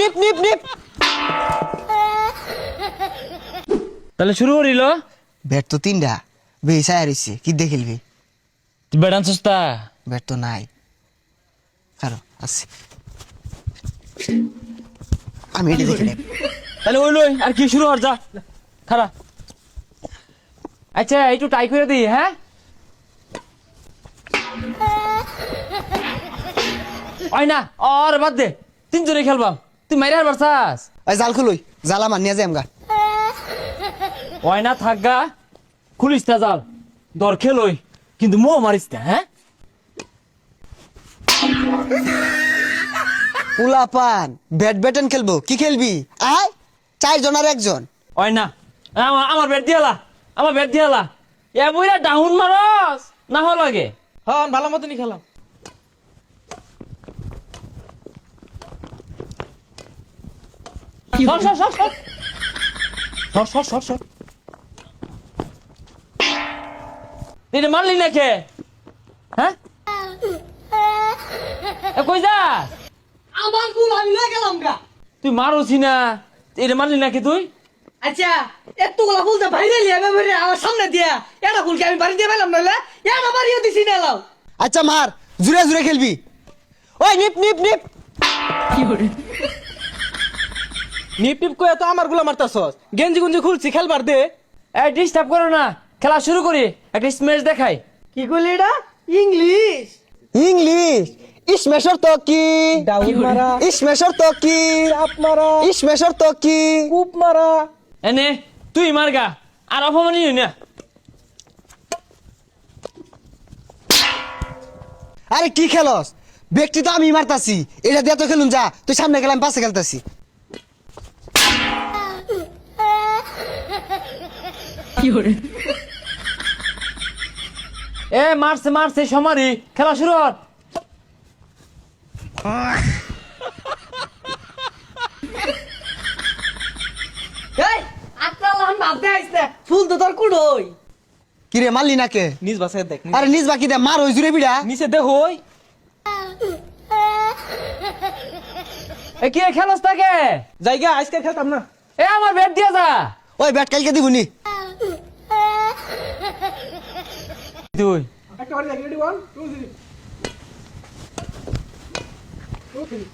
নিপ নিপ তাহলে শুরু করিল? ব্যাট তো তিনটা। বেসায় কি দিয়ে খেলবি? তুই বেড়ান সস্তা ব্যাট তো নাই। কারও আছে আমি এটা দেখে নেব। তাহলে ওই লই আর কি শুরু হর যা। খারা। আচ্ছা একটু টাই করে দিই হ্যাঁ? ওই না আর বাদ দে। তিনজনে খেলবাম তুই মাইরে আর বারসাস ওই জাল খুলুই জালা মানিয়া যাই আমগা। ওই না থাকগা খুলিস তা জাল। দর খেলই। কিন্তু মো মারিস না হ্যাঁ? উলা পান ব্যাট ব্যাটন খেলব। কি খেলবি? আয় চারজন আর একজন। ওই না আমার আমার বেট দিয়ালা আমার বেট দিয়ালা এ বইরা ডাউন মারস। না হওয়া লাগে। হ্যাঁ ভালো মতনই খেলাম। সর সর সর সর সর সর সর সর এটা মারলি না কে হ্যাঁ এ কই যাস আমার গুল আমি না গেলাম গা তুই মারোছি না? এটা মারলি নাকি তুই? আচ্ছা এতগুলা ফুল তো বাইরে লিয়ে এবারে আমার সামনে দিয়া। এটা ফুলকে আমি বাড়ি দিয়ে পেলাম নইলে এটা বাড়িও দিছি না লাও আচ্ছা মার। জুড়ে জুড়ে খেলবি। ওই নিপ নিপ নিপ। নিপ টিপ কয়ে তো আমারগুলা মারতাছস। গেঞ্জি গুঞ্জি খুলছি খেলবার দে। এই ডিস্টার্ব করো না। খেলা শুরু করি। একটা স্ম্যাচ দেখাই। কি কইলি এটা? ইংলিশ। ইংলিশ। ইসমেশর তো কি? ডাউন মারা। ইসমেশর তো কি? চাপ মারা। ইসমেশর তো কি? কূপ মারা। এনে তুই মারগা আর অপমানি না। আরে কি খেলস? ব্যক্তি তো আমি মারতাছি। এটা দিয়ে তো খেলুন যা। তুই সামনে গেলাম পাশে খেলতাছি। এ মারছে মারছে সমারি খেলা শুরু হর এই আত্রা লাহান বাদ দে আইছে ফুল তো তোর কুড়ই কি রে মারলি না কে নিজ বাসায় দেখ আরে নিজ বাকি দে মার ওই জুড়ে বিড়া। নিচে দে হই। এ কি খেলস তাকে? জায়গা আজকে খেলতাম না। এ আমার ব্যাট দিয়া যা। ওই ব্যাট কালকে দিবনি। তুই একটা বাড়ি রেডি 1 2 3 2 3